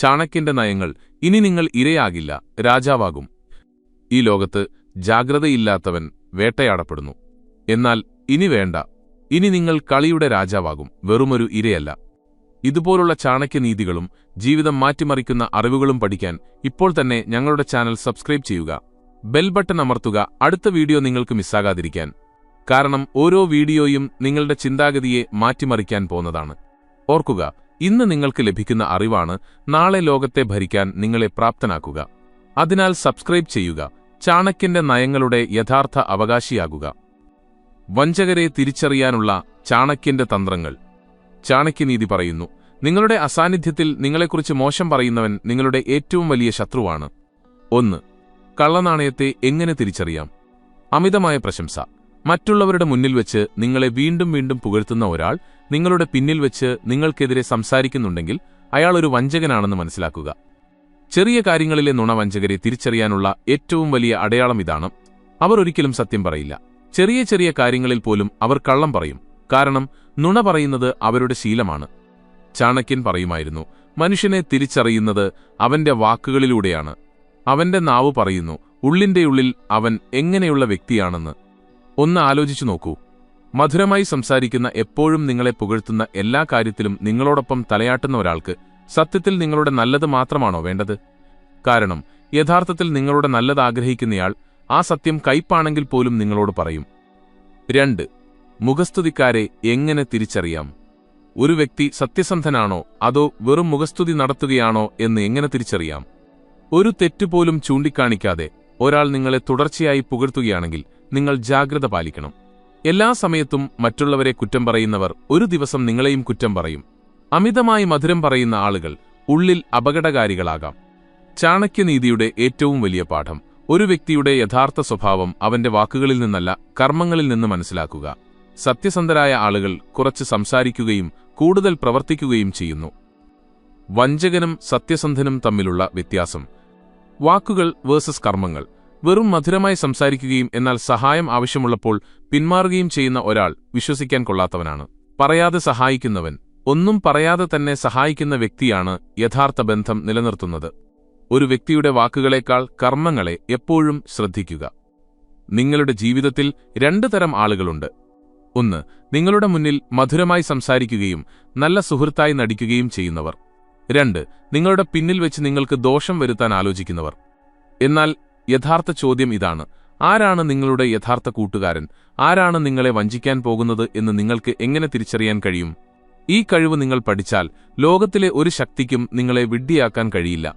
ചാണക്യന്റെ നയങ്ങൾ ഇനി നിങ്ങൾ ഇരയാകില്ല രാജാവാകും. ഈ ലോകത്ത് ജാഗ്രതയില്ലാത്തവൻ വേട്ടയാടപ്പെടുന്നു. എന്നാൽ ഇനി വേണ്ട ഇനി നിങ്ങൾ കളിയുടെ രാജാവാകും വെറുമൊരു ഇരയല്ല. ഇതുപോലുള്ള ചാണക്യനീതികളും ജീവിതം മാറ്റിമറിക്കുന്ന അറിവുകളും പഠിക്കാൻ ഇപ്പോൾ തന്നെ ഞങ്ങളുടെ ചാനൽ സബ്സ്ക്രൈബ് ചെയ്യുക. ബെൽ ബട്ടൺ അമർത്തുക അടുത്ത വീഡിയോ നിങ്ങൾക്ക് മിസ്സാകാതിരിക്കാൻ. കാരണം ഓരോ വീഡിയോയും നിങ്ങളുടെ ചിന്താഗതിയെ മാറ്റിമറിക്കാൻ പോന്നതാണ് ഓർക്കുക ഇന്ന് നിങ്ങൾക്ക് ലഭിക്കുന്ന അറിവാണ് നാളെ ലോകത്തെ ഭരിക്കാൻ നിങ്ങളെ പ്രാപ്തനാക്കുക. അതിനാൽ സബ്സ്ക്രൈബ് ചെയ്യുക ചാണക്യന്റെ നയങ്ങളുടെ യഥാർത്ഥ അവകാശിയാകുക. വഞ്ചകരെ തിരിച്ചറിയാനുള്ള ചാണക്യന്റെ തന്ത്രങ്ങൾ. ചാണക്യനീതി പറയുന്നു നിങ്ങളുടെ അസാന്നിധ്യത്തിൽ നിങ്ങളെക്കുറിച്ച് മോശം പറയുന്നവൻ നിങ്ങളുടെ ഏറ്റവും വലിയ ശത്രുവാണ്. ഒന്ന് കള്ളനാണയത്തെ എങ്ങനെ തിരിച്ചറിയാം? അമിതമായ പ്രശംസ. മറ്റുള്ളവരുടെ മുന്നിൽ വെച്ച് നിങ്ങളെ വീണ്ടും വീണ്ടും പുകഴ്ത്തുന്ന ഒരാൾ നിങ്ങളുടെ പിന്നിൽ വെച്ച് നിങ്ങൾക്കെതിരെ സംസാരിക്കുന്നുണ്ടെങ്കിൽ അയാൾ ഒരു വഞ്ചകനാണെന്ന് മനസ്സിലാക്കുക. ചെറിയ കാര്യങ്ങളിലെ നുണവഞ്ചകരെ തിരിച്ചറിയാനുള്ള ഏറ്റവും വലിയ അടയാളം ഇതാണ്. അവർ ഒരിക്കലും സത്യം പറയില്ല. ചെറിയ ചെറിയ കാര്യങ്ങളിൽ പോലും അവർ കള്ളം പറയും. കാരണം നുണ പറയുന്നത് അവരുടെ ശീലമാണ്. ചാണക്യൻ പറയുമായിരുന്നു മനുഷ്യനെ തിരിച്ചറിയുന്നത് അവന്റെ വാക്കുകളിലൂടെയാണ്. അവന്റെ നാവ് പറയുന്നു ഉള്ളിന്റെ ഉള്ളിൽ അവൻ എങ്ങനെയുള്ള വ്യക്തിയാണെന്ന്. ഒന്ന് ആലോചിച്ചു നോക്കൂ. മധുരമായി സംസാരിക്കുന്ന എപ്പോഴും നിങ്ങളെ പുകഴ്ത്തുന്ന എല്ലാ കാര്യത്തിലും നിങ്ങളോടൊപ്പം തലയാട്ടുന്ന ഒരാൾക്ക് സത്യത്തിൽ നിങ്ങളുടെ നല്ലത് മാത്രമാണോ വേണ്ടത്? കാരണം യഥാർത്ഥത്തിൽ നിങ്ങളുടെ നല്ലത് ആഗ്രഹിക്കുന്നയാൾ ആ സത്യം കയ്പാണെങ്കിൽ പോലും നിങ്ങളോട് പറയും. രണ്ട് മുഖസ്തുതിക്കാരെ എങ്ങനെ തിരിച്ചറിയാം? ഒരു വ്യക്തി സത്യസന്ധനാണോ അതോ വെറും മുഖസ്തുതി നടത്തുകയാണോ എന്ന് എങ്ങനെ തിരിച്ചറിയാം? ഒരു തെറ്റുപോലും ചൂണ്ടിക്കാണിക്കാതെ ഒരാൾ നിങ്ങളെ തുടർച്ചയായി പുകഴ്ത്തുകയാണെങ്കിൽ നിങ്ങൾ ജാഗ്രത പാലിക്കണം. എല്ലാ സമയത്തും മറ്റുള്ളവരെ കുറ്റം പറയുന്നവർ ഒരു ദിവസം നിങ്ങളെയും കുറ്റം പറയും. അമിതമായി മധുരം പറയുന്ന ആളുകൾ ഉള്ളിൽ അപകടകാരികളാകാം. ചാണക്യനീതിയുടെ ഏറ്റവും വലിയ പാഠം ഒരു വ്യക്തിയുടെ യഥാർത്ഥ സ്വഭാവം അവന്റെ വാക്കുകളിൽ നിന്നല്ല കർമ്മങ്ങളിൽ നിന്ന് മനസ്സിലാക്കുക. സത്യസന്ധരായ ആളുകൾ കുറച്ച് സംസാരിക്കുകയും കൂടുതൽ പ്രവർത്തിക്കുകയും ചെയ്യുന്നു. വഞ്ചകനും സത്യസന്ധനും തമ്മിലുള്ള വ്യത്യാസം. വാക്കുകൾ വേഴ്സസ് കർമ്മങ്ങൾ. വെറും മധുരമായി സംസാരിക്കുകയും എന്നാൽ സഹായം ആവശ്യമുള്ളപ്പോൾ പിന്മാറുകയും ചെയ്യുന്ന ഒരാൾ വിശ്വസിക്കാൻ കൊള്ളാത്തവനാണ്. പറയാതെ സഹായിക്കുന്നവൻ. ഒന്നും പറയാതെ തന്നെ സഹായിക്കുന്ന വ്യക്തിയാണ് യഥാർത്ഥ ബന്ധം നിലനിർത്തുന്നത്. ഒരു വ്യക്തിയുടെ വാക്കുകളേക്കാൾ കർമ്മങ്ങളെ എപ്പോഴും ശ്രദ്ധിക്കുക. നിങ്ങളുടെ ജീവിതത്തിൽ രണ്ടു തരം ആളുകളുണ്ട്. ഒന്ന് നിങ്ങളുടെ മുന്നിൽ മധുരമായി സംസാരിക്കുകയും നല്ല സുഹൃത്തായി നടിക്കുകയും ചെയ്യുന്നവർ. രണ്ട് നിങ്ങളുടെ പിന്നിൽ വെച്ച് നിങ്ങൾക്ക് ദോഷം വരുത്താൻ ആലോചിക്കുന്നവർ. എന്നാൽ യഥാർത്ഥ ചോദ്യം ഇതാണ്. ആരാണ് നിങ്ങളുടെ യഥാർത്ഥ കൂട്ടുകാരൻ? ആരാണ് നിങ്ങളെ വഞ്ചിക്കാൻ പോകുന്നത് എന്ന് നിങ്ങൾക്ക് എങ്ങനെ തിരിച്ചറിയാൻ കഴിയും? ഈ കഴിവ് നിങ്ങൾ പഠിച്ചാൽ ലോകത്തിലെ ഒരു ശക്തിക്കും നിങ്ങളെ വിഡ്ഢിയാക്കാൻ കഴിയില്ല.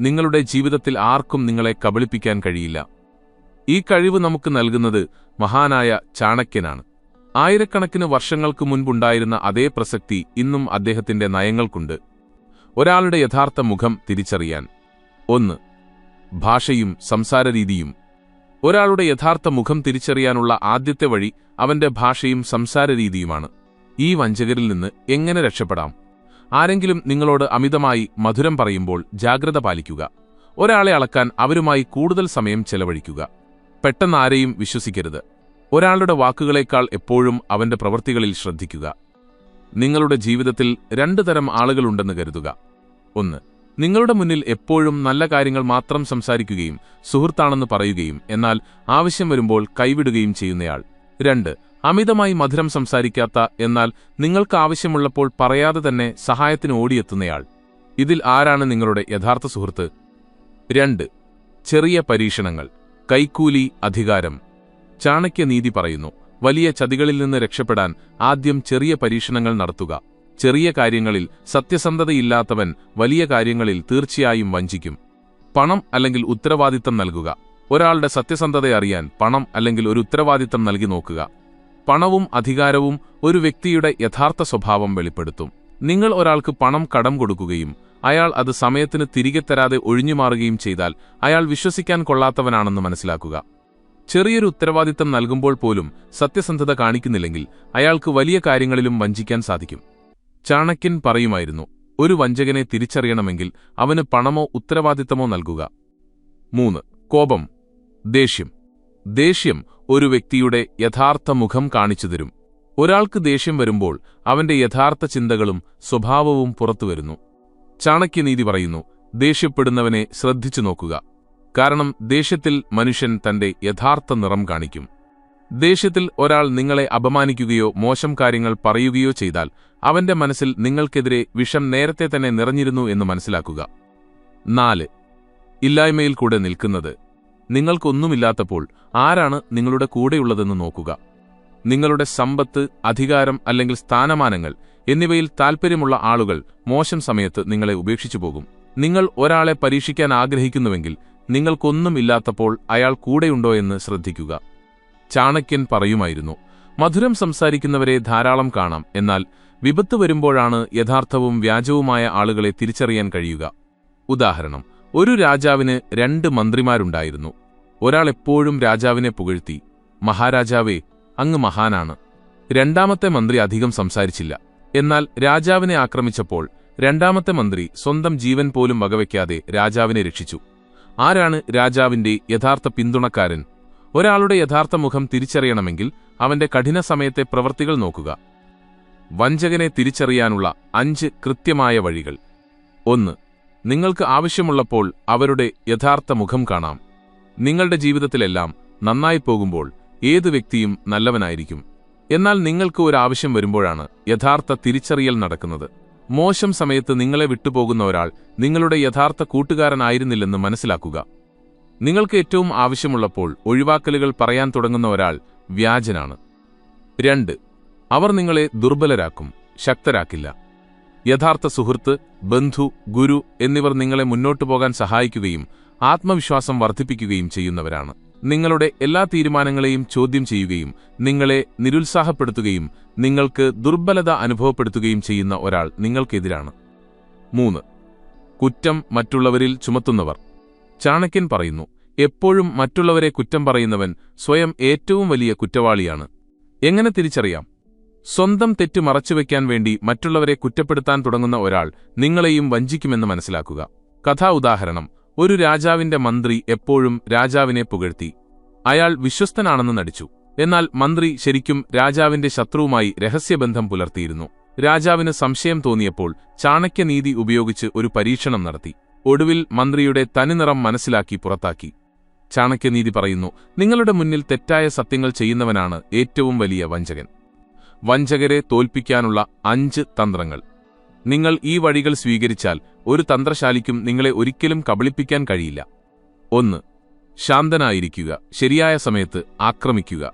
നിങ്ങളുടെ ജീവിതത്തിൽ ആർക്കും നിങ്ങളെ കബളിപ്പിക്കാൻ കഴിയില്ല. ഈ കഴിവ് നമുക്ക് നൽകുന്നത് മഹാനായ ചാണക്യനാണ്. ആയിരക്കണക്കിന് വർഷങ്ങൾക്ക് മുൻപുണ്ടായിരുന്ന അതേ പ്രസക്തി ഇന്നും അദ്ദേഹത്തിന്റെ നയങ്ങൾക്കുണ്ട്. ഒരാളുടെ യഥാർത്ഥ മുഖം തിരിച്ചറിയാൻ. ഒന്ന് ഭാഷയും സംസാരരീതിയും. ഒരാളുടെ യഥാർത്ഥ മുഖം തിരിച്ചറിയാനുള്ള ആദ്യത്തെ വഴി അവന്റെ ഭാഷയും സംസാരരീതിയുമാണ്. ഈ വഞ്ചകരിൽ നിന്ന് എങ്ങനെ രക്ഷപ്പെടാം? ആരെങ്കിലും നിങ്ങളോട് അമിതമായി മധുരം പറയുമ്പോൾ ജാഗ്രത പാലിക്കുക. ഒരാളെ അളക്കാൻ അവരുമായി കൂടുതൽ സമയം ചെലവഴിക്കുക. പെട്ടെന്ന് ആരെയും വിശ്വസിക്കരുത്. ഒരാളുടെ വാക്കുകളേക്കാൾ എപ്പോഴും അവന്റെ പ്രവൃത്തികളിൽ ശ്രദ്ധിക്കുക. നിങ്ങളുടെ ജീവിതത്തിൽ രണ്ടു തരം ആളുകളുണ്ടെന്ന് കരുതുക. ഒന്ന് നിങ്ങളുടെ മുന്നിൽ എപ്പോഴും നല്ല കാര്യങ്ങൾ മാത്രം സംസാരിക്കുകയും സുഹൃത്താണെന്ന് പറയുകയും എന്നാൽ ആവശ്യം വരുമ്പോൾ കൈവിടുകയും ചെയ്യുന്നയാൾ. രണ്ട് അമിതമായി മധുരം സംസാരിക്കാത്ത എന്നാൽ നിങ്ങൾക്ക് ആവശ്യമുള്ളപ്പോൾ പറയാതെ തന്നെ സഹായത്തിന് ഓടിയെത്തുന്നയാൾ. ഇതിൽ ആരാണ് നിങ്ങളുടെ യഥാർത്ഥ സുഹൃത്ത്? രണ്ട് ചെറിയ പരീക്ഷണങ്ങൾ. കൈക്കൂലി അധികാരം. ചാണക്യനീതി പറയുന്നു വലിയ ചതികളിൽ നിന്ന് രക്ഷപ്പെടാൻ ആദ്യം ചെറിയ പരീക്ഷണങ്ങൾ നടത്തുക. ചെറിയ കാര്യങ്ങളിൽ സത്യസന്ധതയില്ലാത്തവൻ വലിയ കാര്യങ്ങളിൽ തീർച്ചയായും വഞ്ചിക്കും. പണം അല്ലെങ്കിൽ ഉത്തരവാദിത്തം നൽകുക. ഒരാളുടെ സത്യസന്ധത അറിയാൻ പണം അല്ലെങ്കിൽ ഒരു ഉത്തരവാദിത്തം നൽകി നോക്കുക. പണവും അധികാരവും ഒരു വ്യക്തിയുടെ യഥാർത്ഥ സ്വഭാവം വെളിപ്പെടുത്തും. നിങ്ങൾ ഒരാൾക്ക് പണം കടം കൊടുക്കുകയും അയാൾ അത് സമയത്തിന് തിരികെ തരാതെ ഒഴിഞ്ഞുമാറുകയും ചെയ്താൽ അയാൾ വിശ്വസിക്കാൻ കൊള്ളാത്തവനാണെന്ന് മനസ്സിലാക്കുക. ചെറിയൊരു ഉത്തരവാദിത്തം നൽകുമ്പോൾ പോലും സത്യസന്ധത കാണിക്കുന്നില്ലെങ്കിൽ അയാൾക്ക് വലിയ കാര്യങ്ങളിലും വഞ്ചിക്കാൻ സാധിക്കും. ചാണക്യൻ പറയുമായിരുന്നു ഒരു വഞ്ചകനെ തിരിച്ചറിയണമെങ്കിൽ അവന് പണമോ ഉത്തരവാദിത്തമോ നൽകുക. മൂന്ന് കോപം ദേഷ്യം. ദേഷ്യം ഒരു വ്യക്തിയുടെ യഥാർത്ഥ മുഖം കാണിച്ചു തരും. ഒരാൾക്ക് ദേഷ്യം വരുമ്പോൾ അവന്റെ യഥാർത്ഥ ചിന്തകളും സ്വഭാവവും പുറത്തുവരുന്നു ചാണക്യനീതി പറയുന്നു ദേഷ്യപ്പെടുന്നവനെ ശ്രദ്ധിച്ചു നോക്കുക. കാരണം ദേഷ്യത്തിൽ മനുഷ്യൻ തന്റെ യഥാർത്ഥ നിറം കാണിക്കും. ദേഷ്യത്തിൽ ഒരാൾ നിങ്ങളെ അപമാനിക്കുകയോ മോശം കാര്യങ്ങൾ പറയുകയോ ചെയ്താൽ അവന്റെ മനസ്സിൽ നിങ്ങൾക്കെതിരെ വിഷം നേരത്തെ തന്നെ നിറഞ്ഞിരുന്നു എന്ന് മനസ്സിലാക്കുക. നാല്. ഇല്ലായ്മയിൽ കൂടെ നിൽക്കുന്നത്. നിങ്ങൾക്കൊന്നുമില്ലാത്തപ്പോൾ ആരാണ് നിങ്ങളുടെ കൂടെയുള്ളതെന്ന് നോക്കുക. നിങ്ങളുടെ സമ്പത്ത് അധികാരം അല്ലെങ്കിൽ സ്ഥാനമാനങ്ങൾ എന്നിവയിൽ താൽപ്പര്യമുള്ള ആളുകൾ മോശം സമയത്ത് നിങ്ങളെ ഉപേക്ഷിച്ചു പോകും. നിങ്ങൾ ഒരാളെ പരീക്ഷിക്കാൻ ആഗ്രഹിക്കുന്നുവെങ്കിൽ നിങ്ങൾക്കൊന്നുമില്ലാത്തപ്പോൾ അയാൾ കൂടെയുണ്ടോ എന്ന് ശ്രദ്ധിക്കുക. ചാണക്യൻ പറയുമായിരുന്നു മധുരം സംസാരിക്കുന്നവരെ ധാരാളം കാണാം എന്നാൽ വിപത്ത് വരുമ്പോഴാണ് യഥാർത്ഥവും വ്യാജവുമായ ആളുകളെ തിരിച്ചറിയാൻ കഴിയുക. ഉദാഹരണം ഒരു രാജാവിന് രണ്ട് മന്ത്രിമാരുണ്ടായിരുന്നു. ഒരാൾ എപ്പോഴും രാജാവിനെ പുകഴ്ത്തി മഹാരാജാവേ അങ്ങ് മഹാനാണ്. രണ്ടാമത്തെ മന്ത്രി അധികം സംസാരിച്ചില്ല. എന്നാൽ രാജാവിനെ ആക്രമിച്ചപ്പോൾ രണ്ടാമത്തെ മന്ത്രി സ്വന്തം ജീവൻ പോലും വകവയ്ക്കാതെ രാജാവിനെ രക്ഷിച്ചു. ആരാണ് രാജാവിന്റെ യഥാർത്ഥ പിന്തുണക്കാരൻ? ഒരാളുടെ യഥാർത്ഥ മുഖം തിരിച്ചറിയണമെങ്കിൽ അവന്റെ കഠിന സമയത്തെ പ്രവൃത്തികൾ നോക്കുക. വഞ്ചകനെ തിരിച്ചറിയാനുള്ള അഞ്ച് കൃത്യമായ വഴികൾ. ഒന്ന് നിങ്ങൾക്ക് ആവശ്യമുള്ളപ്പോൾ അവരുടെ യഥാർത്ഥ മുഖം കാണാം. നിങ്ങളുടെ ജീവിതത്തിലെല്ലാം നന്നായി പോകുമ്പോൾ ഏതു വ്യക്തിയും നല്ലവനായിരിക്കും. എന്നാൽ നിങ്ങൾക്ക് ഒരു ആവശ്യം വരുമ്പോഴാണ് യഥാർത്ഥ തിരിച്ചറിയൽ നടക്കുന്നത്. മോശം സമയത്ത് നിങ്ങളെ വിട്ടുപോകുന്ന ഒരാൾ നിങ്ങളുടെ യഥാർത്ഥ കൂട്ടുകാരനായിരുന്നില്ലെന്ന് മനസ്സിലാക്കുക. നിങ്ങൾക്ക് ഏറ്റവും ആവശ്യമുള്ളപ്പോൾ ഒഴിവാക്കലുകൾ പറയാൻ തുടങ്ങുന്ന ഒരാൾ വ്യാജനാണ്. രണ്ട് അവർ നിങ്ങളെ ദുർബലരാക്കും ശക്തരാക്കില്ല. യഥാർത്ഥ സുഹൃത്ത് ബന്ധു ഗുരു എന്നിവർ നിങ്ങളെ മുന്നോട്ടു പോകാൻ സഹായിക്കുകയും ആത്മവിശ്വാസം വർദ്ധിപ്പിക്കുകയും ചെയ്യുന്നവരാണ്. നിങ്ങളുടെ എല്ലാ തീരുമാനങ്ങളെയും ചോദ്യം ചെയ്യുകയും നിങ്ങളെ നിരുത്സാഹപ്പെടുത്തുകയും നിങ്ങൾക്ക് ദുർബലത അനുഭവപ്പെടുത്തുകയും ചെയ്യുന്ന ഒരാൾ നിങ്ങൾക്കെതിരാണ്. മൂന്ന് കുറ്റം മറ്റുള്ളവരിൽ ചുമത്തുന്നവർ. ചാണക്യൻ പറയുന്നു എപ്പോഴും മറ്റുള്ളവരെ കുറ്റം പറയുന്നവൻ സ്വയം ഏറ്റവും വലിയ കുറ്റവാളിയാണ്. എങ്ങനെ തിരിച്ചറിയാം? സ്വന്തം തെറ്റ് മറച്ചുവെക്കാൻ വേണ്ടി മറ്റുള്ളവരെ കുറ്റപ്പെടുത്താൻ തുടങ്ങുന്ന ഒരാൾ നിങ്ങളെയും വഞ്ചിക്കുമെന്ന് മനസ്സിലാക്കുക. കഥാ ഉദാഹരണം ഒരു രാജാവിന്റെ മന്ത്രി എപ്പോഴും രാജാവിനെ പുകഴ്ത്തി. അയാൾ വിശ്വസ്തനാണെന്ന് നടിച്ചു. എന്നാൽ മന്ത്രി ശരിക്കും രാജാവിന്റെ ശത്രുവുമായി രഹസ്യബന്ധം പുലർത്തിയിരുന്നു. രാജാവിന് സംശയം തോന്നിയപ്പോൾ ചാണക്യനീതി ഉപയോഗിച്ച് ഒരു പരീക്ഷണം നടത്തി. ഒടുവിൽ മന്ത്രിയുടെ തനിനിറം മനസ്സിലാക്കി പുറത്താക്കി. ചാണക്യനീതി പറയുന്നു നിങ്ങളുടെ മുന്നിൽ തെറ്റായ സത്യങ്ങൾ ചെയ്യുന്നവനാണ് ഏറ്റവും വലിയ വഞ്ചകൻ. വഞ്ചകരെ തോൽപ്പിക്കാനുള്ള അഞ്ച് തന്ത്രങ്ങൾ. നിങ്ങൾ ഈ വഴികൾ സ്വീകരിച്ചാൽ ഒരു തന്ത്രശാലിക്കും നിങ്ങളെ ഒരിക്കലും കബളിപ്പിക്കാൻ കഴിയില്ല. ഒന്ന് ശാന്തനായിരിക്കുക ശരിയായ സമയത്ത് ആക്രമിക്കുക.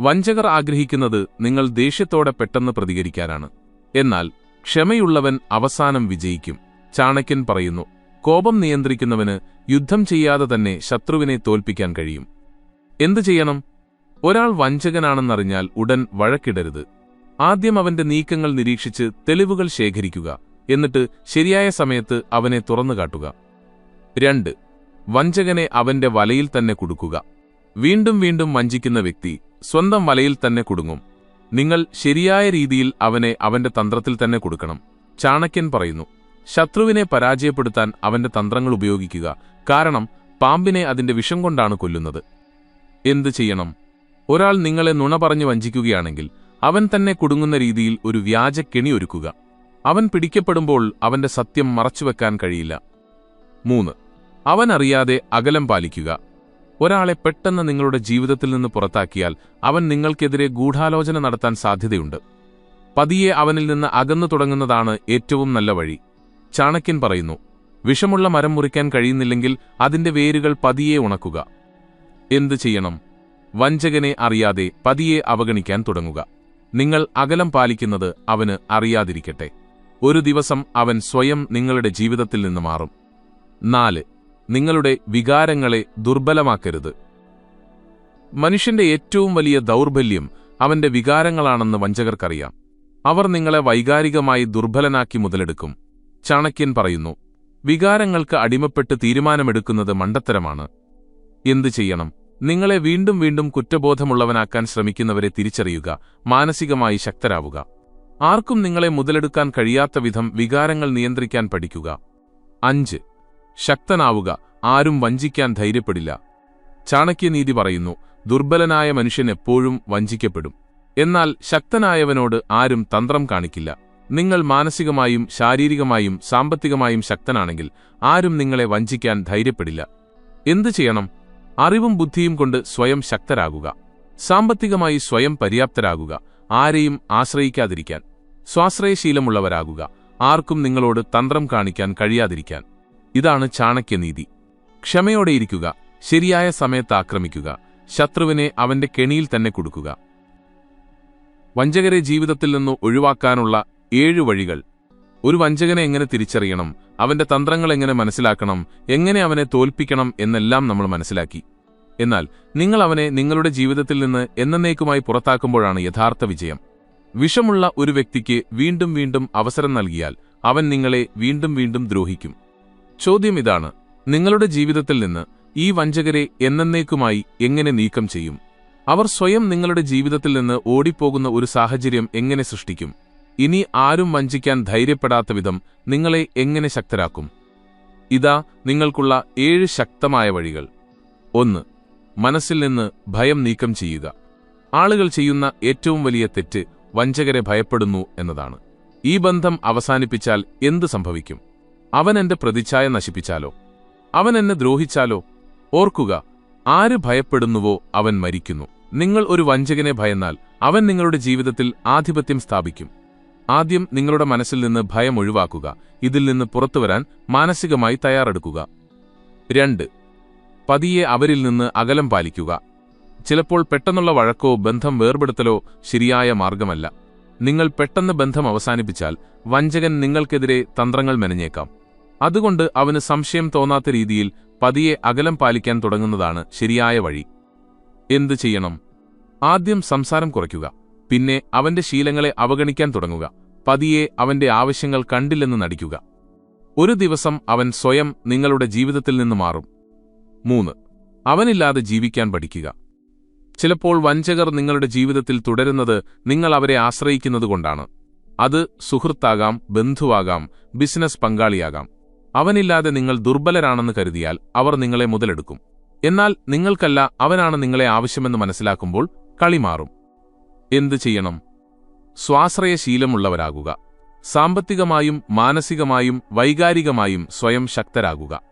വഞ്ചകർ ആഗ്രഹിക്കുന്നത് നിങ്ങൾ ദേഷ്യത്തോടെ പെട്ടെന്ന് പ്രതികരിക്കാനാണ്. എന്നാൽ ക്ഷമയുള്ളവൻ അവസാനം വിജയിക്കും ചാണക്യൻ പറയുന്നു കോപം നിയന്ത്രിക്കുന്നവന് യുദ്ധം ചെയ്യാതെ തന്നെ ശത്രുവിനെ തോൽപ്പിക്കാൻ കഴിയും. എന്തു ചെയ്യണം? ഒരാൾ വഞ്ചകനാണെന്നറിഞ്ഞാൽ ഉടൻ വഴക്കിടരുത്. ആദ്യം അവന്റെ നീക്കങ്ങൾ നിരീക്ഷിച്ച് തെളിവുകൾ ശേഖരിക്കുക എന്നിട്ട് ശരിയായ സമയത്ത് അവനെ തുറന്നുകാട്ടുക രണ്ട് വഞ്ചകനെ അവന്റെ വലയിൽ തന്നെ കുടുക്കുക. വീണ്ടും വീണ്ടും വഞ്ചിക്കുന്ന വ്യക്തി സ്വന്തം വലയിൽ തന്നെ കുടുങ്ങും. നിങ്ങൾ ശരിയായ രീതിയിൽ അവനെ അവന്റെ തന്ത്രത്തിൽ തന്നെ കൊടുക്കണം ചാണക്യൻ പറയുന്നു. ശത്രുവിനെ പരാജയപ്പെടുത്താൻ അവന്റെ തന്ത്രങ്ങൾ ഉപയോഗിക്കുക. കാരണം പാമ്പിനെ അതിന്റെ വിഷം കൊണ്ടാണ് കൊല്ലുന്നത്. എന്തു ചെയ്യണം? ഒരാൾ നിങ്ങളെ നുണ പറഞ്ഞു വഞ്ചിക്കുകയാണെങ്കിൽ അവൻ തന്നെ കുടുങ്ങുന്ന രീതിയിൽ ഒരു വ്യാജ കെണി ഒരുക്കുക. അവൻ പിടിക്കപ്പെടുമ്പോൾ അവന്റെ സത്യം മറച്ചുവെക്കാൻ കഴിയില്ല. മൂന്ന്. അവൻ അറിയാതെ അകലം പാലിക്കുക. ഒരാളെ പെട്ടെന്ന് നിങ്ങളുടെ ജീവിതത്തിൽ നിന്ന് പുറത്താക്കിയാൽ അവൻ നിങ്ങൾക്കെതിരെ ഗൂഢാലോചന നടത്താൻ സാധ്യതയുണ്ട്. പതിയെ അവനിൽ നിന്ന് അകന്നു തുടങ്ങുന്നതാണ് ഏറ്റവും നല്ല വഴി. ചാണക്യൻ പറയുന്നു വിഷമുള്ള മരം മുറിക്കാൻ കഴിയുന്നില്ലെങ്കിൽ അതിന്റെ വേരുകൾ പതിയെ ഉണക്കുക. എന്തു ചെയ്യണം? വഞ്ചകനെ അറിയാതെ പതിയെ അവഗണിക്കാൻ തുടങ്ങുക. നിങ്ങൾ അകലം പാലിക്കുന്നത് അവന് അറിയാതിരിക്കട്ടെ. ഒരു ദിവസം അവൻ സ്വയം നിങ്ങളുടെ ജീവിതത്തിൽ നിന്ന് മാറും. നാല് നിങ്ങളുടെ വികാരങ്ങളെ ദുർബലമാക്കരുത്. മനുഷ്യന്റെ ഏറ്റവും വലിയ ദൗർബല്യം അവന്റെ വികാരങ്ങളാണെന്ന് വഞ്ചകർക്കറിയാം. അവർ നിങ്ങളെ വൈകാരികമായി ദുർബലനാക്കി മുതലെടുക്കും. ചാണക്യൻ പറയുന്നു വികാരങ്ങൾക്ക് അടിമപ്പെട്ട് തീരുമാനമെടുക്കുന്നത് മണ്ടത്തരമാണ്. എന്തു ചെയ്യണം? നിങ്ങളെ വീണ്ടും വീണ്ടും കുറ്റബോധമുള്ളവനാക്കാൻ ശ്രമിക്കുന്നവരെ തിരിച്ചറിയുക മാനസികമായി ശക്തരാവുക. ആർക്കും നിങ്ങളെ മുതലെടുക്കാൻ കഴിയാത്ത വിധം വികാരങ്ങൾ നിയന്ത്രിക്കാൻ പഠിക്കുക. അഞ്ച് ശക്തനാവുക ആരും വഞ്ചിക്കാൻ ധൈര്യപ്പെടില്ല. ചാണക്യനീതി പറയുന്നു ദുർബലനായ മനുഷ്യൻ എപ്പോഴും വഞ്ചിക്കപ്പെടും. എന്നാൽ ശക്തനായവനോട് ആരും തന്ത്രം കാണിക്കില്ല. നിങ്ങൾ മാനസികമായും ശാരീരികമായും സാമ്പത്തികമായും ശക്തനാണെങ്കിൽ ആരും നിങ്ങളെ വഞ്ചിക്കാൻ ധൈര്യപ്പെടില്ല. എന്തു ചെയ്യണം? അറിവും ബുദ്ധിയും കൊണ്ട് സ്വയം ശക്തരാകുക. സാമ്പത്തികമായി സ്വയം പര്യാപ്തരാകുക. ആരെയും ആശ്രയിക്കാതിരിക്കാൻ. സ്വാശ്രയശീലമുള്ളവരാകുക. ആർക്കും നിങ്ങളോട് തന്ത്രം കാണിക്കാൻ കഴിയാതിരിക്കാൻ. ഇതാണ് ചാണക്യനീതി. ക്ഷമയോടെയിരിക്കുക ശരിയായ സമയത്ത് ആക്രമിക്കുക. ശത്രുവിനെ അവന്റെ കെണിയിൽ തന്നെ കൊടുക്കുക. വഞ്ചകരെ ജീവിതത്തിൽ നിന്ന് ഒഴിവാക്കാനുള്ള ഏഴു വഴികൾ. ഒരു വഞ്ചകനെ എങ്ങനെ തിരിച്ചറിയണം? അവന്റെ തന്ത്രങ്ങൾ എങ്ങനെ മനസ്സിലാക്കണം? എങ്ങനെ അവനെ തോൽപ്പിക്കണം എന്നെല്ലാം നമ്മൾ മനസ്സിലാക്കി. എന്നാൽ നിങ്ങൾ അവനെ നിങ്ങളുടെ ജീവിതത്തിൽ നിന്ന് എന്നേക്കുമായി പുറത്താക്കുമ്പോഴാണ് യഥാർത്ഥ വിജയം. വിഷമുള്ള ഒരു വ്യക്തിക്ക് വീണ്ടും വീണ്ടും അവസരം നൽകിയാൽ അവൻ നിങ്ങളെ വീണ്ടും വീണ്ടും ദ്രോഹിക്കും. ചോദ്യം ഇതാണ്. നിങ്ങളുടെ ജീവിതത്തിൽ നിന്ന് ഈ വഞ്ചകരെ എന്നേക്കുമായി എങ്ങനെ നീക്കം ചെയ്യും? അവർ സ്വയം നിങ്ങളുടെ ജീവിതത്തിൽ നിന്ന് ഓടിപ്പോകുന്ന ഒരു സാഹചര്യം എങ്ങനെ സൃഷ്ടിക്കും? ഇനി ആരും വഞ്ചിക്കാൻ ധൈര്യപ്പെടാത്ത വിധം നിങ്ങളെ എങ്ങനെ ശക്തരാക്കും? ഇതാ നിങ്ങൾക്കുള്ള ഏഴ് ശക്തമായ വഴികൾ. ഒന്ന് മനസ്സിൽ നിന്ന് ഭയം നീക്കം ചെയ്യുക. ആളുകൾ ചെയ്യുന്ന ഏറ്റവും വലിയ തെറ്റ് വഞ്ചകരെ ഭയപ്പെടുന്നു എന്നതാണ്. ഈ ബന്ധം അവസാനിപ്പിച്ചാൽ എന്ത് സംഭവിക്കും? അവൻ എന്റെ പ്രതിച്ഛായ നശിപ്പിച്ചാലോ? അവൻ എന്നെ ദ്രോഹിച്ചാലോ? ഓർക്കുക ആര് ഭയപ്പെടുന്നുവോ അവൻ മരിക്കുന്നു. നിങ്ങൾ ഒരു വഞ്ചകനെ ഭയന്നാൽ അവൻ നിങ്ങളുടെ ജീവിതത്തിൽ ആധിപത്യം സ്ഥാപിക്കും. ആദ്യം നിങ്ങളുടെ മനസ്സിൽ നിന്ന് ഭയം ഒഴിവാക്കുക. ഇതിൽ നിന്ന് പുറത്തുവരാൻ മാനസികമായി തയ്യാറെടുക്കുക. രണ്ട് പതിയെ അവരിൽ നിന്ന് അകലം പാലിക്കുക. ചിലപ്പോൾ പെട്ടെന്നുള്ള വഴക്കോ ബന്ധം വേർപെടുത്തലോ ശരിയായ മാർഗമല്ല. നിങ്ങൾ പെട്ടെന്ന് ബന്ധം അവസാനിപ്പിച്ചാൽ വഞ്ചകൻ നിങ്ങൾക്കെതിരെ തന്ത്രങ്ങൾ മെനഞ്ഞേക്കാം. അതുകൊണ്ട് അവന് സംശയം തോന്നാത്ത രീതിയിൽ പതിയെ അകലം പാലിക്കാൻ തുടങ്ങുന്നതാണ് ശരിയായ വഴി. എന്തു ചെയ്യണം? ആദ്യം സംസാരം കുറയ്ക്കുക. പിന്നെ അവന്റെ ശീലങ്ങളെ അവഗണിക്കാൻ തുടങ്ങുക. പതിയെ അവന്റെ ആവശ്യങ്ങൾ കണ്ടില്ലെന്ന് നടിക്കുക. ഒരു ദിവസം അവൻ സ്വയം നിങ്ങളുടെ ജീവിതത്തിൽ നിന്ന് മാറും. മൂന്ന്. അവനില്ലാതെ ജീവിക്കാൻ പഠിക്കുക. ചിലപ്പോൾ വഞ്ചകർ നിങ്ങളുടെ ജീവിതത്തിൽ തുടരുന്നത് നിങ്ങൾ അവരെ ആശ്രയിക്കുന്നതുകൊണ്ടാണ് അത് സുഹൃത്താകാം ബന്ധുവാകാം ബിസിനസ് പങ്കാളിയാകാം. അവനില്ലാതെ നിങ്ങൾ ദുർബലരാണെന്ന് കരുതിയാൽ അവർ നിങ്ങളെ മുതലെടുക്കും. എന്നാൽ നിങ്ങൾക്കല്ല അവനാണ് നിങ്ങളെ ആവശ്യമെന്ന് മനസ്സിലാക്കുമ്പോൾ കളി മാറും. എന്തു ചെയ്യണം? സ്വാശ്രയശീലമുള്ളവരാകുക. സാമ്പത്തികമായും മാനസികമായും വൈകാരികമായും സ്വയം ശക്തരാകുക.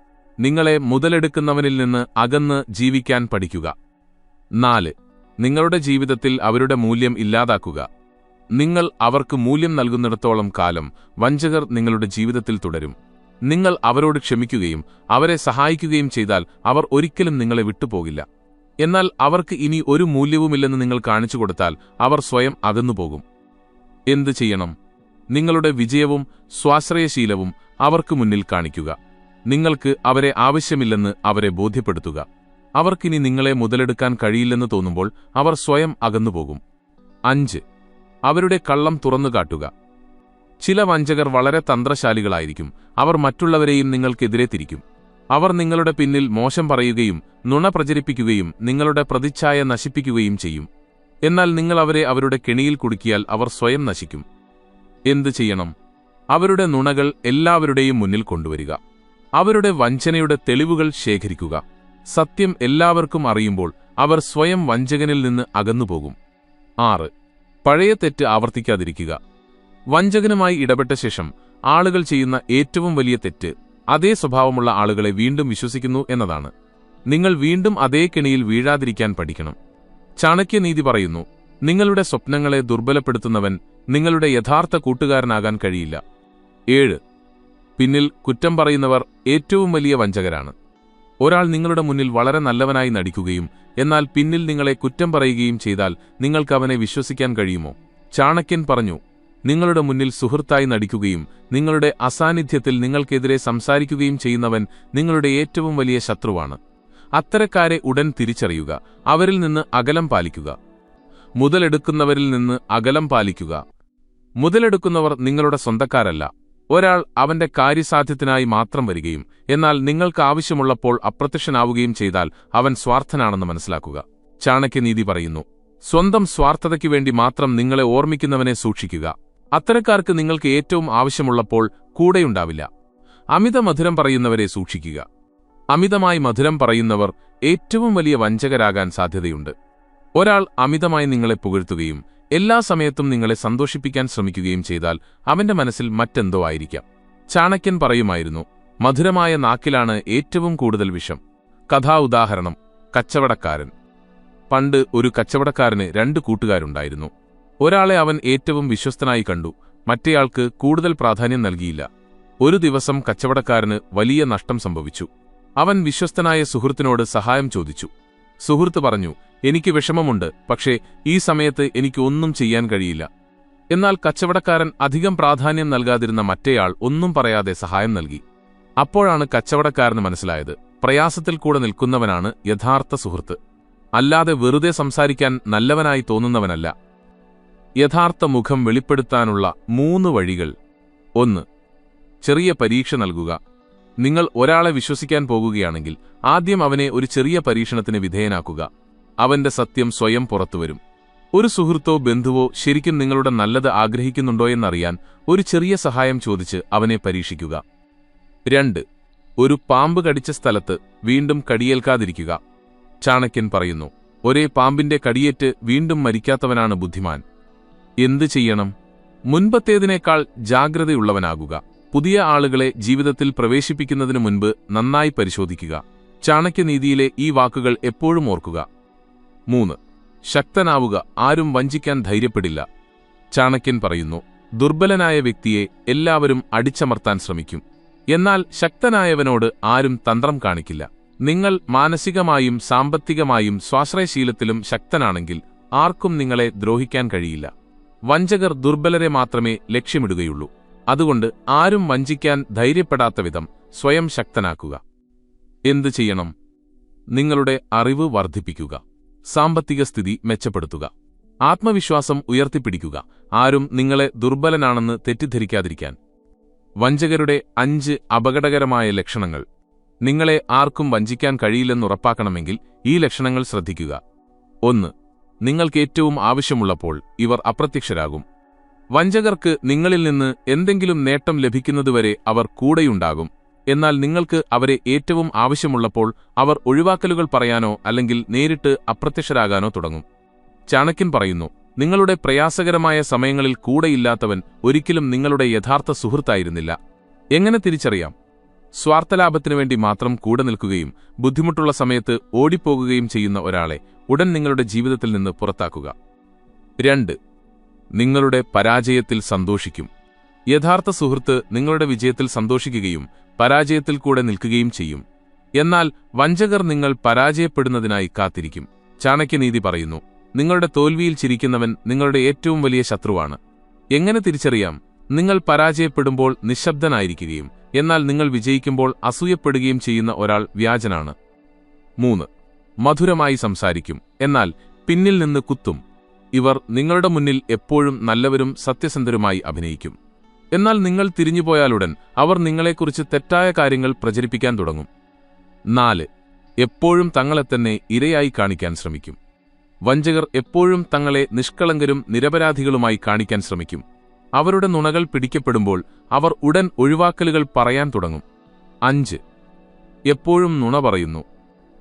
നിങ്ങളെ മുതലെടുക്കുന്നവനിൽ നിന്ന് അകന്ന് ജീവിക്കാൻ പഠിക്കുക. നാല് നിങ്ങളുടെ ജീവിതത്തിൽ അവരുടെ മൂല്യം ഇല്ലാതാക്കുക. നിങ്ങൾ അവർക്ക് മൂല്യം നൽകുന്നിടത്തോളം കാലം വഞ്ചകർ നിങ്ങളുടെ ജീവിതത്തിൽ തുടരും. നിങ്ങൾ അവരോട് ക്ഷമിക്കുകയും അവരെ സഹായിക്കുകയും ചെയ്താൽ അവർ ഒരിക്കലും നിങ്ങളെ വിട്ടുപോകില്ല. എന്നാൽ അവർക്ക് ഇനി ഒരു മൂല്യവുമില്ലെന്ന് നിങ്ങൾ കാണിച്ചു കൊടുത്താൽ അവർ സ്വയം അകന്നുപോകും. എന്ത് ചെയ്യണം? നിങ്ങളുടെ വിജയവും സ്വാശ്രയശീലവും അവർക്ക് മുന്നിൽ കാണിക്കുക. നിങ്ങൾക്ക് അവരെ ആവശ്യമില്ലെന്ന് അവരെ ബോധ്യപ്പെടുത്തുക. അവർക്കിനി നിങ്ങളെ മുതലെടുക്കാൻ കഴിയില്ലെന്ന് തോന്നുമ്പോൾ അവർ സ്വയം അകന്നുപോകും. അഞ്ച്. അവരുടെ കള്ളം തുറന്നുകാട്ടുക. ചില വഞ്ചകർ വളരെ തന്ത്രശാലികളായിരിക്കും. അവർ മറ്റുള്ളവരെയും നിങ്ങൾക്കെതിരെ തിരിക്കും. അവർ നിങ്ങളുടെ പിന്നിൽ മോശം പറയുകയും നുണ പ്രചരിപ്പിക്കുകയും നിങ്ങളുടെ പ്രതിച്ഛായ നശിപ്പിക്കുകയും ചെയ്യും. എന്നാൽ നിങ്ങൾ അവരെ അവരുടെ കെണിയിൽ കുടുക്കിയാൽ അവർ സ്വയം നശിക്കും. എന്തു ചെയ്യണം? അവരുടെ നുണകൾ എല്ലാവരുടെയും മുന്നിൽ കൊണ്ടുവരിക. അവരുടെ വഞ്ചനയുടെ തെളിവുകൾ ശേഖരിക്കുക. സത്യം എല്ലാവർക്കും അറിയുമ്പോൾ അവർ സ്വയം വഞ്ചകനിൽ നിന്ന് അകന്നുപോകും. ആറ്. പഴയ തെറ്റ് ആവർത്തിക്കാതിരിക്കുക. വഞ്ചകനുമായി ഇടപെട്ട ശേഷം ആളുകൾ ചെയ്യുന്ന ഏറ്റവും വലിയ തെറ്റ് അതേ സ്വഭാവമുള്ള ആളുകളെ വീണ്ടും വിശ്വസിക്കുന്നു എന്നതാണ്. നിങ്ങൾ വീണ്ടും അതേ കെണിയിൽ വീഴാതിരിക്കാൻ പഠിക്കണം. ചാണക്യനീതി പറയുന്നു നിങ്ങളുടെ സ്വപ്നങ്ങളെ ദുർബലപ്പെടുത്തുന്നവൻ നിങ്ങളുടെ യഥാർത്ഥ കൂട്ടുകാരനാകാൻ കഴിയില്ല. ഏഴ് പിന്നിൽ കുറ്റം പറയുന്നവർ ഏറ്റവും വലിയ വഞ്ചകരാണ്. ഒരാൾ നിങ്ങളുടെ മുന്നിൽ വളരെ നല്ലവനായി നടിക്കുകയും എന്നാൽ പിന്നിൽ നിങ്ങളെ കുറ്റം പറയുകയും ചെയ്താൽ നിങ്ങൾക്ക് അവനെ വിശ്വസിക്കാൻ കഴിയുമോ? ചാണക്യൻ പറഞ്ഞു നിങ്ങളുടെ മുന്നിൽ സുഹൃത്തായി നടിക്കുകയും നിങ്ങളുടെ അസാന്നിധ്യത്തിൽ നിങ്ങൾക്കെതിരെ സംസാരിക്കുകയും ചെയ്യുന്നവൻ നിങ്ങളുടെ ഏറ്റവും വലിയ ശത്രുവാണ്. അത്തരക്കാരെ ഉടൻ തിരിച്ചറിയുക അവരിൽ നിന്ന് അകലം പാലിക്കുക. മുതലെടുക്കുന്നവരിൽ നിന്ന് അകലം പാലിക്കുക. മുതലെടുക്കുന്നവർ നിങ്ങളുടെ സ്വന്തക്കാരല്ല. ഒരാൾ അവന്റെ കാര്യസാധ്യത്തിനായി മാത്രം വരികയും എന്നാൽ നിങ്ങൾക്ക് ആവശ്യമുള്ളപ്പോൾ അപ്രത്യക്ഷനാവുകയും ചെയ്താൽ അവൻ സ്വാർത്ഥനാണെന്ന് മനസ്സിലാക്കുക. ചാണക്യനീതി പറയുന്നു സ്വന്തം സ്വാർത്ഥതയ്ക്കു വേണ്ടി മാത്രം നിങ്ങളെ ഓർമ്മിക്കുന്നവനെ സൂക്ഷിക്കുക. അത്തരക്കാർക്ക് നിങ്ങൾക്ക് ഏറ്റവും ആവശ്യമുള്ളപ്പോൾ കൂടെയുണ്ടാവില്ല. അമിത മധുരം പറയുന്നവരെ സൂക്ഷിക്കുക. അമിതമായി മധുരം പറയുന്നവർ ഏറ്റവും വലിയ വഞ്ചകരാകാൻ സാധ്യതയുണ്ട്. ഒരാൾ അമിതമായി നിങ്ങളെ പുകഴ്ത്തുകയും എല്ലാ സമയത്തും നിങ്ങളെ സന്തോഷിപ്പിക്കാൻ ശ്രമിക്കുകയും ചെയ്താൽ അവന്റെ മനസ്സിൽ മറ്റെന്തോ ആയിരിക്കാം. ചാണക്യൻ പറയുമായിരുന്നു മധുരമായ നാക്കിലാണ് ഏറ്റവും കൂടുതൽ വിഷം. കഥാ ഉദാഹരണം കച്ചവടക്കാരൻ. പണ്ട് ഒരു കച്ചവടക്കാരന് രണ്ട് കൂട്ടുകാരുണ്ടായിരുന്നു. ഒരാളെ അവൻ ഏറ്റവും വിശ്വസ്തനായി കണ്ടു. മറ്റേയാൾക്ക് കൂടുതൽ പ്രാധാന്യം നൽകിയില്ല. ഒരു ദിവസം കച്ചവടക്കാരന് വലിയ നഷ്ടം സംഭവിച്ചു. അവൻ വിശ്വസ്തനായ സുഹൃത്തിനോട് സഹായം ചോദിച്ചു. സുഹൃത്ത് പറഞ്ഞു എനിക്ക് വിഷമമുണ്ട് പക്ഷേ ഈ സമയത്ത് എനിക്ക് ഒന്നും ചെയ്യാൻ കഴിയില്ല. എന്നാൽ കച്ചവടക്കാരൻ അധികം പ്രാധാന്യം നൽകാതിരുന്ന മറ്റേയാൾ ഒന്നും പറയാതെ സഹായം നൽകി. അപ്പോഴാണ് കച്ചവടക്കാരന് മനസ്സിലായത്. പ്രയാസത്തിൽ കൂടെ നിൽക്കുന്നവനാണ് യഥാർത്ഥ സുഹൃത്ത്. അല്ലാതെ വെറുതെ സംസാരിക്കാൻ നല്ലവനായി തോന്നുന്നവനല്ല. യഥാർത്ഥ മുഖം വെളിപ്പെടുത്താനുള്ള മൂന്ന് വഴികൾ. ഒന്ന് ചെറിയ പരീക്ഷ നൽകുക. നിങ്ങൾ ഒരാളെ വിശ്വസിക്കാൻ പോകുകയാണെങ്കിൽ ആദ്യം അവനെ ഒരു ചെറിയ പരീക്ഷണത്തിന് വിധേയനാക്കുക. അവന്റെ സത്യം സ്വയം പുറത്തുവരും. ഒരു സുഹൃത്തോ ബന്ധുവോ ശരിക്കും നിങ്ങളുടെ നല്ലത് ആഗ്രഹിക്കുന്നുണ്ടോയെന്നറിയാൻ ഒരു ചെറിയ സഹായം ചോദിച്ച് അവനെ പരീക്ഷിക്കുക. രണ്ട് ഒരു പാമ്പ് കടിച്ച സ്ഥലത്ത് വീണ്ടും കടിയേൽക്കാതിരിക്കുക. ചാണക്യൻ പറയുന്നു ഒരേ പാമ്പിന്റെ കടിയേറ്റ് വീണ്ടും മരിക്കാത്തവനാണ് ബുദ്ധിമാൻ. എന്തു ചെയ്യണം? മുൻപത്തേതിനേക്കാൾ ജാഗ്രതയുള്ളവനാകുക. പുതിയ ആളുകളെ ജീവിതത്തിൽ പ്രവേശിപ്പിക്കുന്നതിനു മുൻപ് നന്നായി പരിശോധിക്കുക. ചാണക്യനീതിയിലെ ഈ വാക്കുകൾ എപ്പോഴും ഓർക്കുക. മൂന്ന്. ശക്തനാവുക. ആരും വഞ്ചിക്കാൻ ധൈര്യപ്പെടില്ല. ചാണക്യൻ പറയുന്നു ദുർബലനായ വ്യക്തിയെ എല്ലാവരും അടിച്ചമർത്താൻ ശ്രമിക്കും. എന്നാൽ ശക്തനായവനോട് ആരും തന്ത്രം കാണിക്കില്ല. നിങ്ങൾ മാനസികമായും സാമ്പത്തികമായും സ്വാശ്രയശീലത്തിലും ശക്തനാണെങ്കിൽ ആർക്കും നിങ്ങളെ ദ്രോഹിക്കാൻ കഴിയില്ല. വഞ്ചകർ ദുർബലരെ മാത്രമേ ലക്ഷ്യമിടുകയുള്ളൂ. അതുകൊണ്ട് ആരും വഞ്ചിക്കാൻ ധൈര്യപ്പെടാത്ത വിധം സ്വയം ശക്തനാക്കുക. എന്തു ചെയ്യണം? നിങ്ങളുടെ അറിവ് വർദ്ധിപ്പിക്കുക. സാമ്പത്തിക സ്ഥിതി മെച്ചപ്പെടുത്തുക. ആത്മവിശ്വാസം ഉയർത്തിപ്പിടിക്കുക. ആരും നിങ്ങളെ ദുർബലനാണെന്ന് തെറ്റിദ്ധരിക്കാതിരിക്കാൻ. വഞ്ചകരുടെ അഞ്ച് അപകടകരമായ ലക്ഷണങ്ങൾ. നിങ്ങളെ ആർക്കും വഞ്ചിക്കാൻ കഴിയില്ലെന്നുറപ്പാക്കണമെങ്കിൽ ഈ ലക്ഷണങ്ങൾ ശ്രദ്ധിക്കുക. ഒന്ന് നിങ്ങൾക്ക് ഏറ്റവും ആവശ്യമുള്ളപ്പോൾ ഇവർ അപ്രത്യക്ഷരാകും. വഞ്ചകർക്ക് നിങ്ങളിൽ നിന്ന് എന്തെങ്കിലും നേട്ടം ലഭിക്കുന്നതുവരെ അവർ കൂടെയുണ്ടാകും. എന്നാൽ നിങ്ങൾക്ക് അവരെ ഏറ്റവും ആവശ്യമുള്ളപ്പോൾ അവർ ഒഴിവാക്കലുകൾ പറയാനോ അല്ലെങ്കിൽ നേരിട്ട് അപ്രത്യക്ഷരാകാനോ തുടങ്ങും. ചാണക്യൻ പറയുന്നു നിങ്ങളുടെ പ്രയാസകരമായ സമയങ്ങളിൽ കൂടെയില്ലാത്തവൻ ഒരിക്കലും നിങ്ങളുടെ യഥാർത്ഥ സുഹൃത്തായിരുന്നില്ല. എങ്ങനെ തിരിച്ചറിയാം? സ്വാർത്ഥലാഭത്തിനു വേണ്ടി മാത്രം കൂടെ നിൽക്കുകയും ബുദ്ധിമുട്ടുള്ള സമയത്ത് ഓടിപ്പോകുകയും ചെയ്യുന്ന ഒരാളെ ഉടൻ നിങ്ങളുടെ ജീവിതത്തിൽ നിന്ന് പുറത്താക്കുക. രണ്ട് നിങ്ങളുടെ പരാജയത്തിൽ സന്തോഷിക്കും. യഥാർത്ഥ സുഹൃത്ത് നിങ്ങളുടെ വിജയത്തിൽ സന്തോഷിക്കുകയും പരാജയത്തിൽ കൂടെ നിൽക്കുകയും ചെയ്യും. എന്നാൽ വഞ്ചകർ നിങ്ങൾ പരാജയപ്പെടുന്നതിനായി കാത്തിരിക്കും. ചാണക്യനീതി പറയുന്നു നിങ്ങളുടെ തോൽവിയിൽ ചിരിക്കുന്നവൻ നിങ്ങളുടെ ഏറ്റവും വലിയ ശത്രുവാണ്. എങ്ങനെ തിരിച്ചറിയാം? നിങ്ങൾ പരാജയപ്പെടുമ്പോൾ നിശബ്ദനായിരിക്കുകയും എന്നാൽ നിങ്ങൾ വിജയിക്കുമ്പോൾ അസൂയപ്പെടുകയും ചെയ്യുന്ന ഒരാൾ വ്യാജനാണ്. മൂന്ന്. മധുരമായി സംസാരിക്കും. എന്നാൽ പിന്നിൽ നിന്ന് കുത്തും. ഇവർ നിങ്ങളുടെ മുന്നിൽ എപ്പോഴും നല്ലവരും സത്യസന്ധരുമായി അഭിനയിക്കും. എന്നാൽ നിങ്ങൾ തിരിഞ്ഞുപോയാലുടൻ അവർ നിങ്ങളെക്കുറിച്ച് തെറ്റായ കാര്യങ്ങൾ പ്രചരിപ്പിക്കാൻ തുടങ്ങും. നാല്. എപ്പോഴും തങ്ങളെ തന്നെ ഇരയായി കാണിക്കാൻ ശ്രമിക്കും. വഞ്ചകർ എപ്പോഴും തങ്ങളെ നിഷ്കളങ്കരും നിരപരാധികളുമായി കാണിക്കാൻ ശ്രമിക്കും. അവരുടെ നുണകൾ പിടിക്കപ്പെടുമ്പോൾ അവർ ഉടൻ ഒഴിവാക്കലുകൾ പറയാൻ തുടങ്ങും. അഞ്ച്. എപ്പോഴും നുണ പറയുന്നു.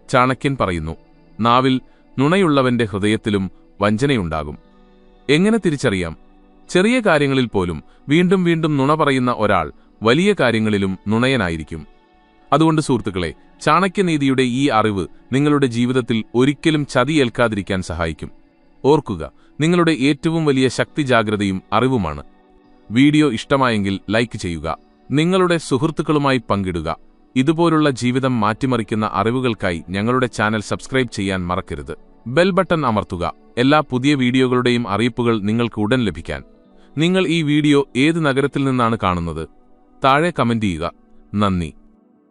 ചാണക്യൻ പറയുന്നു നാവിൽ നുണയുള്ളവന്റെ ഹൃദയത്തിലും വഞ്ചനയുണ്ടാകും. എങ്ങനെ തിരിച്ചറിയാം? ചെറിയ കാര്യങ്ങളിൽ പോലും വീണ്ടും വീണ്ടും നുണ പറയുന്ന ഒരാൾ വലിയ കാര്യങ്ങളിലും നുണയനായിരിക്കും. അതുകൊണ്ട് സുഹൃത്തുക്കളെ ചാണക്യനീതിയുടെ ഈ അറിവ് നിങ്ങളുടെ ജീവിതത്തിൽ ഒരിക്കലും ചതിയേൽക്കാതിരിക്കാൻ സഹായിക്കും. ഓർക്കുക നിങ്ങളുടെ ഏറ്റവും വലിയ ശക്തി ജാഗ്രതയും അറിവുമാണ്. വീഡിയോ ഇഷ്ടമായെങ്കിൽ ലൈക്ക് ചെയ്യുക. നിങ്ങളുടെ സുഹൃത്തുക്കളുമായി പങ്കിടുക. ഇതുപോലുള്ള ജീവിതം മാറ്റിമറിക്കുന്ന അറിവുകൾക്കായി ഞങ്ങളുടെ ചാനൽ സബ്സ്ക്രൈബ് ചെയ്യാൻ മറക്കരുത്. ബെൽ ബട്ടൺ അമർത്തുക. എല്ലാ പുതിയ വീഡിയോകളുടെയും അറിയിപ്പുകൾ നിങ്ങൾക്ക് ഉടൻ ലഭിക്കാൻ. നിങ്ങൾ ഈ വീഡിയോ ഏത് നഗരത്തിൽ നിന്നാണ് കാണുന്നത്? താഴെ കമന്റ് ചെയ്യുക. നന്ദി.